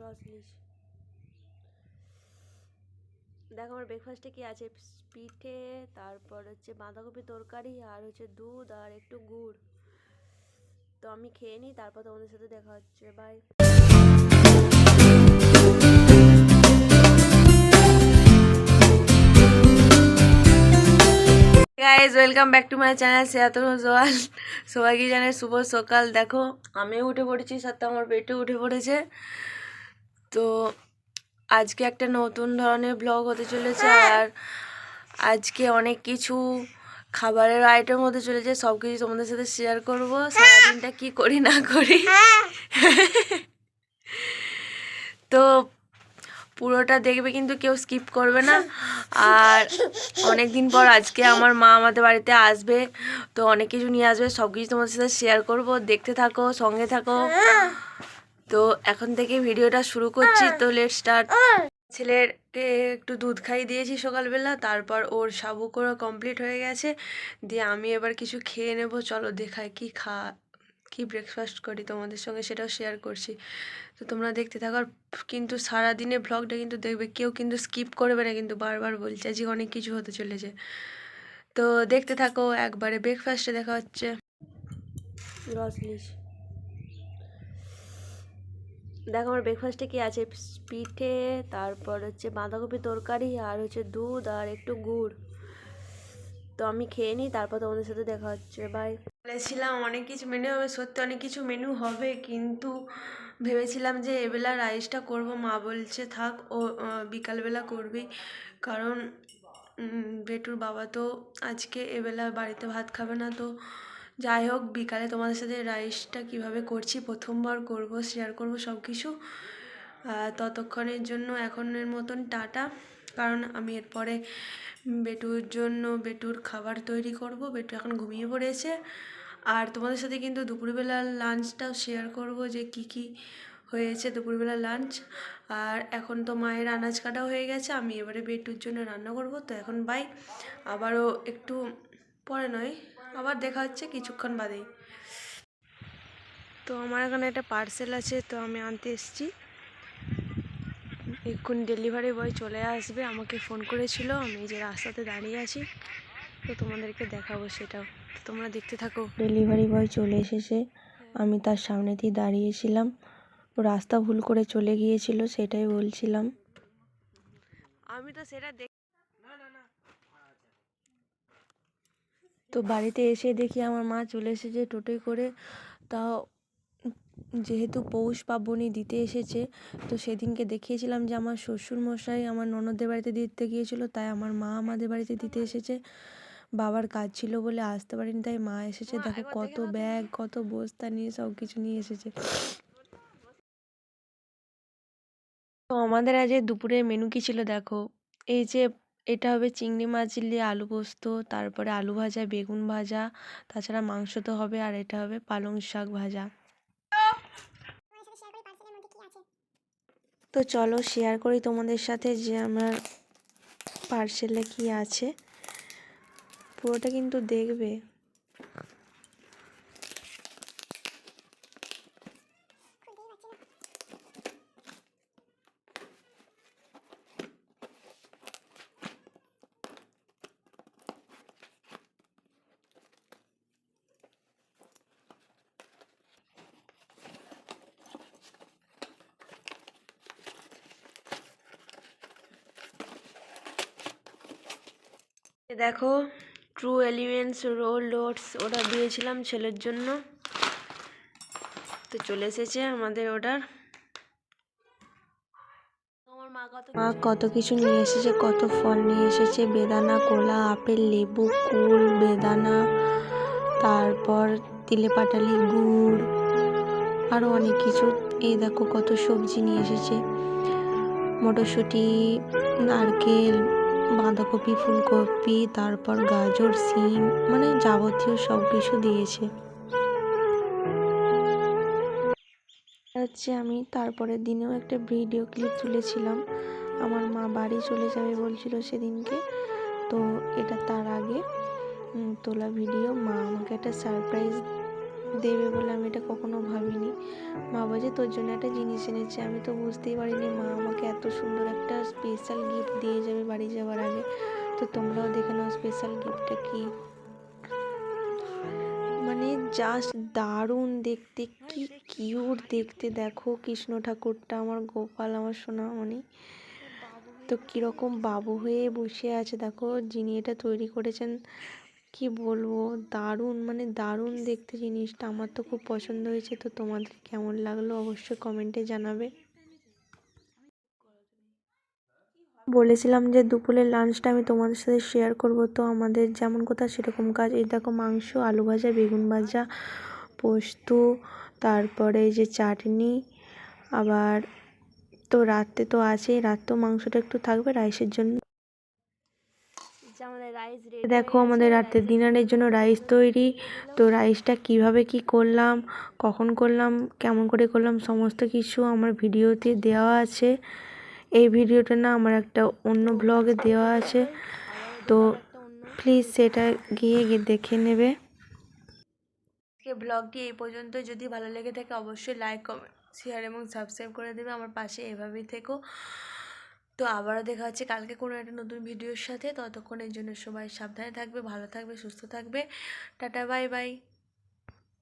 রস দেখো দেখ আমার ব্রেকফাস্টে কি আছে? পিঠে, তারপর হচ্ছে বাঁধাকপি তরকারি, আর হচ্ছে দুধ, আর একটু গুড়। তো আমি খেয়ে নিই, তারপর তোমাদের সাথে দেখা হচ্ছে। Bye guys welcome back to my channel সেয়াতুল সোয়াল সবাইকে জানাই শুভ সকাল দেখো আমিও উঠে পড়েছি সাথে আমার পেটে উঠে পড়েছে তো আজকে একটা নতুন ধরনের ব্লগ হতে চলেছে আর আজকে অনেক কিছু খাবারের আইটেম হতে চলেছে সব কিছু তোমাদের সাথে শেয়ার করব সারাদিনটা কি করি না করি তো পুরোটা দেখবে কিন্তু কেউ স্কিপ করবে না। আর অনেক দিন পর আজকে আমার মা আমাদের বাড়িতে আসবে, তো অনেক কিছু নিয়ে আসবে, সব কিছু তোমাদের সাথে শেয়ার করব। দেখতে থাকো, সঙ্গে থাকো। তো এখন থেকে ভিডিওটা শুরু করছি, তো লেট স্টার্ট ছেলেরকে একটু দুধ খাইয়ে দিয়েছি সকালবেলা, তারপর ওর সাবু করে কমপ্লিট হয়ে গেছে। দিয়ে আমি এবার কিছু খেয়ে নেব, চলো দেখাই কি খা কি ব্রেকফাস্ট করি তোমাদের সঙ্গে সেটাও শেয়ার করছি। তো তোমরা দেখতে থাকো, আর কিন্তু সারাদিনে ব্লগটা কিন্তু দেখবে, কেউ কিন্তু স্কিপ করবে না, কিন্তু বারবার বলছে, আজকে অনেক কিছু হতে চলেছে। তো দেখতে থাকো, একবারে ব্রেকফাস্টে দেখা হচ্ছে। দেখো আমার ব্রেকফাস্টে কি আছে? পিঠে, তারপর হচ্ছে বাঁধাকপি তরকারি, আর হচ্ছে দুধ, আর একটু গুড়। তো আমি খেয়ে নিই, তারপর তোমাদের সাথে দেখা হচ্ছে বাই বলেছিলাম অনেক কিছু মেনু হবে, সত্যি অনেক কিছু মেনু হবে, কিন্তু ভেবেছিলাম যে এবেলা রাইসটা করব, মা বলছে থাক, ও বিকালবেলা করবি কারণ বেটুর বাবা তো আজকে এবেলা বাড়িতে ভাত খাবে না, তো যাই হোক, বিকালে তোমাদের সাথে রাইসটা কীভাবে করছি, প্রথমবার করব শেয়ার করব সব কিছু ততক্ষণের জন্য এখনের মতন টাটা। কারণ আমি এরপরে বেটুর জন্য বেটুর খাবার তৈরি করব। বেটু এখন ঘুমিয়ে পড়েছে। আর তোমাদের সাথে কিন্তু দুপুরবেলার লাঞ্চটাও শেয়ার করব যে কি কি হয়েছে দুপুরবেলা লাঞ্চ আর এখন তো মায়ের আনাজ কাটা হয়ে গেছে। আমি এবারে বেটুর জন্য রান্না করব। তো এখন বাই আবারও একটু পরে নয়, আবার দেখা হচ্ছে কিছুক্ষণ বাদেই। তো আমার এখানে একটা পার্সেল আছে, তো আমি আনতে এসেছি। এক্ষুনি ডেলিভারি বয় চলে আসবে আমাকে ফোন করেছিল আমি এই যে রাস্তাতে দাঁড়িয়ে আছি তো তোমাদেরকে দেখাবো সেটাও। তোমরা দেখতে থাকো। ডেলিভারি বয় চলে এসেছে আমি তার সামনে সামনেতেই দাঁড়িয়েছিলাম। ও রাস্তা ভুল করে চলে গিয়েছিল সেটাই বলছিলাম। আমি তো সেটা দেখ তো বাড়িতে এসে দেখি আমার মা চলে এসেছে টোটোয় করে। তাও যেহেতু পৌষ পার্বণী দিতে এসেছে তো সেদিনকে দেখিয়েছিলাম যে আমার শ্বশুর মশাই আমার ননদদের বাড়িতে দিতে গিয়েছিল তাই আমার মা আমাদের বাড়িতে দিতে এসেছে। বাবার কাজ ছিল বলে আসতে পারিনি তাই মা এসেছে। দেখো কত ব্যাগ কত বস্তা নিয়ে সব কিছু নিয়ে এসেছে। তো আমাদের আজ দুপুরের মেনু কি ছিল দেখো? এই যে এটা হবে চিংড়ি মাছ দিয়ে আলু পোস্ত তারপরে আলু ভাজা বেগুন ভাজা তাছাড়া মাংস তো হবে আর এটা হবে পালং শাক ভাজা। তো চলো শেয়ার করি তোমাদের সাথে যে আমার পার্সেলে কি আছে। পুরোটা কিন্তু দেখবে। দেখো true elements rolled oats order দিয়েছিলাম ছেলের জন্য। তো চলে এসেছে আমাদের অর্ডার আমার মা কত মা কত কিছু নিয়ে এসেছে কত ফল নিয়ে এসেছে বেদানা কলা আপেল লেবু কুল বেদানা তারপর তিলে পাটালি গুড় আরও অনেক কিছু। এই দেখো কত সবজি নিয়ে এসেছে। মটরশুঁটি নারকেল বাঁধাকপি, ফুলকপি, তারপর গাজর, সিম মানে যাবতীয় সব কিছু দিয়েছে। হচ্ছে আমি তারপরের দিনেও একটা ভিডিও ক্লিপ তুলেছিলাম। আমার মা বাড়ি চলে যাবে বলছিল সেদিনকে, তো এটা তার আগে তোলা ভিডিও। মা আমাকে একটা সারপ্রাইজ দেবে বলে আমি এটা কখনো ভাবিনি। মা বলছে, তোর জন্য একটা জিনিস এনেছে। আমি তো বুঝতেই পারিনি, মা আমাকে এত সুন্দর একটা স্পেশাল গিফট দিয়ে যাবে বাড়ি যাওয়ার আগে। তো তোমরাও দেখে নাও স্পেশাল গিফটটা কী? মানে জাস্ট দারুণ দেখতে, কি কিউট দেখতে। দেখো কৃষ্ণ ঠাকুরটা, আমার গোপাল, আমার সোনামণি। তো কীরকম বাবু হয়ে বসে আছে। দেখো যিনি এটা তৈরি করেছেন কি বলব? দারুণ মানে দারুণ দেখতে জিনিসটা। আমার তো খুব পছন্দ হয়েছে, তো তোমাদের কেমন লাগল অবশ্যই কমেন্টে জানাবে। বলেছিলাম যে দুপুরের লাঞ্চটা আমি তোমাদের সাথে শেয়ার করব। তো আমাদের যেমন কথা সেরকম কাজ। এই দেখো মাংস, আলু ভাজা, বেগুন ভাজা, পোস্ত, তারপরে যে চাটনি, আবার তো রাতে তো আছেই। রাতেও মাংসটা একটু থাকবে, রাইসের জন্য যে আমাদের রাইস রেডি দেখো আমাদের রাতের ডিনারের জন্য রাইস তৈরি। তো রাইসটা কীভাবে কি করলাম কখন করলাম কেমন করে করলাম সমস্ত কিছু আমার ভিডিওতে দেওয়া আছে। এই ভিডিওটা না আমার একটা অন্য ব্লগে দেওয়া আছে। তো প্লিজ সেটা গিয়ে গিয়ে দেখে নেবে। আজকে ব্লগটি এই পর্যন্ত যদি ভালো লেগে থাকে অবশ্যই লাইক কমেন্ট শেয়ার এবং সাবস্ক্রাইব করে দেবে। আমার পাশে এভাবেই থেকো। তো আবারও দেখা হচ্ছে কালকে কোনো একটা নতুন ভিডিওর সাথে। ততক্ষণের জন্য সবাই সাবধানে থাকবে, ভালো থাকবে, সুস্থ থাকবে। Tata, bye bye.